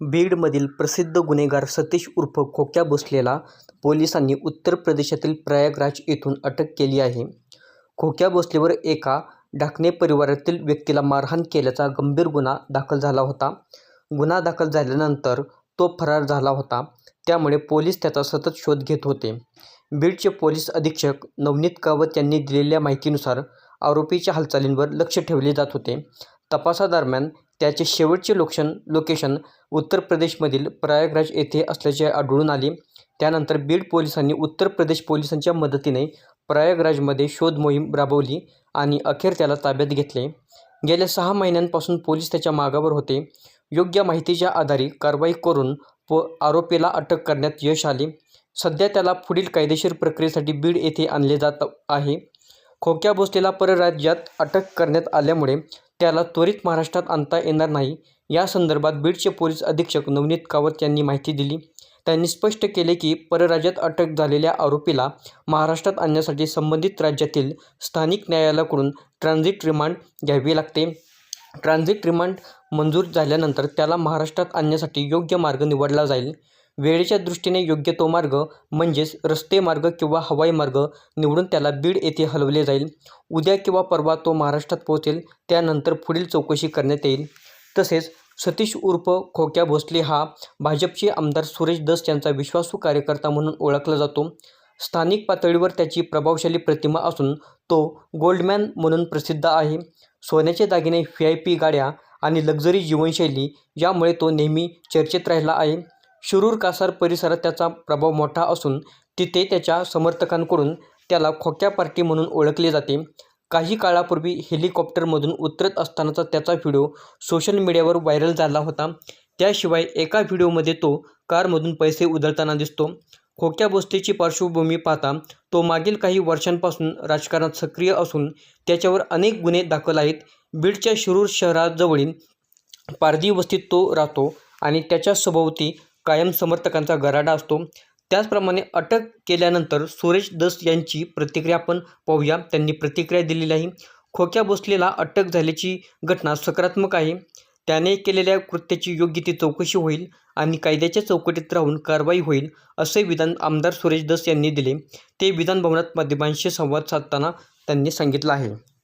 बीडमधील प्रसिद्ध गुन्हेगार सतीश उर्फ खोक्या भोसलेला पोलिसांनी उत्तर प्रदेशातील प्रयागराज येथून अटक केली आहे. खोक्या भोसलेवर एका ढाकणे परिवारातील व्यक्तीला मारहाण केल्याचा गंभीर गुन्हा दाखल झाला होता. गुन्हा दाखल झाल्यानंतर तो फरार झाला होता. त्यामुळे पोलीस त्याचा सतत शोध घेत होते. बीडचे पोलीस अधीक्षक नवनीत कावत यांनी दिलेल्या माहितीनुसार आरोपीच्या हालचालींवर लक्ष ठेवले जात होते. तपासादरम्यान त्याचे शेवटचे लोकेशन उत्तर प्रदेशमधील प्रयागराज येथे असल्याचे आढळून आले. त्यानंतर बीड पोलिसांनी उत्तर प्रदेश पोलिसांच्या मदतीने प्रयागराजमध्ये शोध मोहीम राबवली आणि अखेर त्याला ताब्यात घेतले. गेल्या सहा महिन्यांपासून पोलीस त्याच्या मागावर होते. योग्य माहितीच्या आधारे कारवाई करून आरोपीला अटक करण्यात यश आले. सध्या त्याला पुढील कायदेशीर प्रक्रियेसाठी बीड येथे आणले जात आहे. खोक्या भोसलेला परराज्यात अटक करण्यात आल्यामुळे त्याला त्वरित महाराष्ट्रात आणता येणार नाही. या संदर्भात बीडचे पोलीस अधीक्षक नवनीत कावत यांनी माहिती दिली. त्यांनी स्पष्ट केले की परराज्यात अटक झालेल्या आरोपीला महाराष्ट्रात आणण्यासाठी संबंधित राज्यातील स्थानिक न्यायालयाकडून ट्रान्झिट रिमांड घ्यावी लागते. ट्रान्झिट रिमांड मंजूर झाल्यानंतर त्याला महाराष्ट्रात आणण्यासाठी योग्य मार्ग निवडला जाईल. वेळेच्या दृष्टीने योग्य तो मार्ग म्हणजेच रस्ते मार्ग किंवा हवाई मार्ग निवडून त्याला बीड येथे हलवले जाईल. उद्या किंवा परवा तो महाराष्ट्रात पोहोचेल. त्यानंतर पुढील चौकशी करण्यात येईल. तसेच सतीश उर्फ खोक्या भोसले हा भाजपचे आमदार सुरेश दस यांचा विश्वासू कार्यकर्ता म्हणून ओळखला जातो. स्थानिक पातळीवर त्याची प्रभावशाली प्रतिमा असून तो गोल्डमॅन म्हणून प्रसिद्ध आहे. सोन्याचे दागिने, व्ही आय पी गाड्या आणि लक्झरी जीवनशैली यामुळे तो नेहमी चर्चेत राहिला आहे. शिरूर कासार परिसरात त्याचा प्रभाव मोठा असून तिथे त्याच्या समर्थकांकडून त्याला खोक्या पार्टी म्हणून ओळखले जाते. काही काळापूर्वी हेलिकॉप्टरमधून उतरत असतानाचा त्याचा व्हिडिओ सोशल मीडियावर व्हायरल झाला होता. त्याशिवाय एका व्हिडिओमध्ये तो कारमधून पैसे उधळताना दिसतो. खोक्या भोसलेची पार्श्वभूमी पाहता तो मागील काही वर्षांपासून राजकारणात सक्रिय असून त्याच्यावर अनेक गुन्हे दाखल आहेत. बीडच्या शिरूर शहराजवळील पारधी वस्तीत तो राहतो आणि त्याच्या सभोवती कायम समर्थकांचा गराडा असतो. त्याचप्रमाणे अटक केल्यानंतर सुरेश दस यांची प्रतिक्रिया आपण पाहूया. त्यांनी प्रतिक्रिया दिलेली आहे. खोक्या भोसलेला अटक झाल्याची घटना सकारात्मक आहे. त्याने केलेल्या कृत्याची योग्य ती चौकशी होईल आणि कायद्याच्या चौकटीत राहून कारवाई होईल, असे विधान आमदार सुरेश दस यांनी दिले. ते विधानभवनात माध्यमांशी संवाद साधताना त्यांनी सांगितलं आहे.